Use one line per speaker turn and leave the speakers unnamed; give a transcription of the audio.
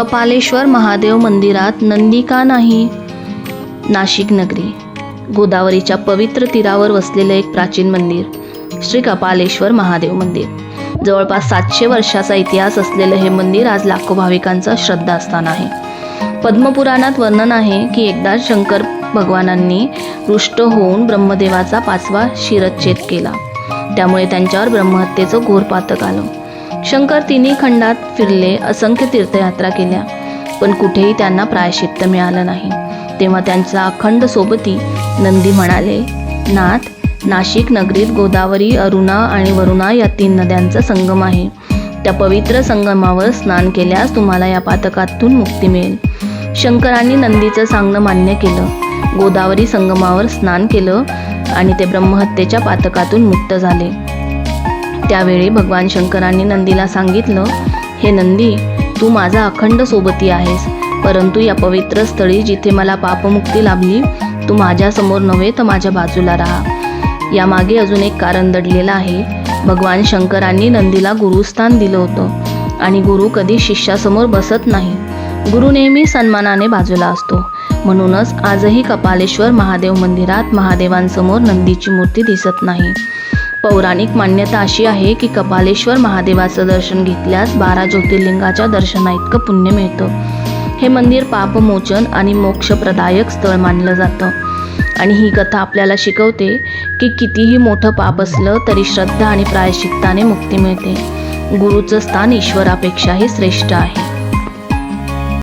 कपालेश्वर महादेव मंदिरात नंदी का नाही? नाशिक नगरी. गोदावरीच्या पवित्र तीरावर वसलेलं एक प्राचीन मंदिर श्री कपालेश्वर महादेव मंदिर. जवळपास सातशे वर्षाचा इतिहास असलेलं हे मंदिर आज लाखो भाविकांचं श्रद्धास्थान आहे. पद्मपुराणात वर्णन आहे की एकदा शंकर भगवानांनी रुष्ट होऊन ब्रह्मदेवाचा पाचवा शिरच्छेद केला. त्यामुळे त्यांच्यावर ब्रह्महत्येचं घोर पातक आलं. शंकर तिन्ही खंडात फिरले असंख्य तीर्थयात्रा केल्या. पण कुठेही त्यांना प्रायश्चित्त मिळालं नाही. तेव्हा त्यांचा अखंड सोबती नंदी म्हणाले नाथ नाशिक नगरीत गोदावरी अरुणा आणि वरुणा या तीन नद्यांचा संगम आहे. त्या पवित्र संगमावर स्नान केल्यास तुम्हाला या पातकातून मुक्ती मिळेल. शंकरांनी नंदीचं सांगणं मान्य केलं. गोदावरी संगमावर स्नान केलं आणि ते ब्रह्महत्येच्या पातकातून मुक्त झाले. त्यावेळी भगवान शंकरांनी नंदीला सांगितलं हे नंदी तू माझा अखंड सोबती आहेस. परंतु या पवित्र स्थळी जिथे मला पापमुक्ती लाभली तू माझ्यासमोर नव्हे तर माझ्या बाजूला राहा. यामागे अजून एक कारण दडलेलं आहे. भगवान शंकरांनी नंदीला गुरुस्थान दिलं होतं आणि गुरु कधी शिष्यासमोर बसत नाही. गुरु नेहमी सन्मानाने बाजूला असतो. म्हणूनच आजही कपालेश्वर महादेव मंदिरात महादेवांसमोर नंदीची मूर्ती दिसत नाही. पौराणिक मान्यता अशी आहे की कपालेश्वर महादेवाचं दर्शन घेतल्यास बारा ज्योतिर्लिंगाच्या दर्शनाइतकं पुण्य मिळतं. हे मंदिर पापमोचन आणि मोक्षप्रदायक स्थळ मानलं जातं. आणि ही कथा आपल्याला शिकवते की कितीही मोठं पाप असलं तरी श्रद्धा आणि प्रायश्चित्ताने मुक्ती मिळते. गुरुचं स्थान ईश्वरापेक्षाही श्रेष्ठ आहे.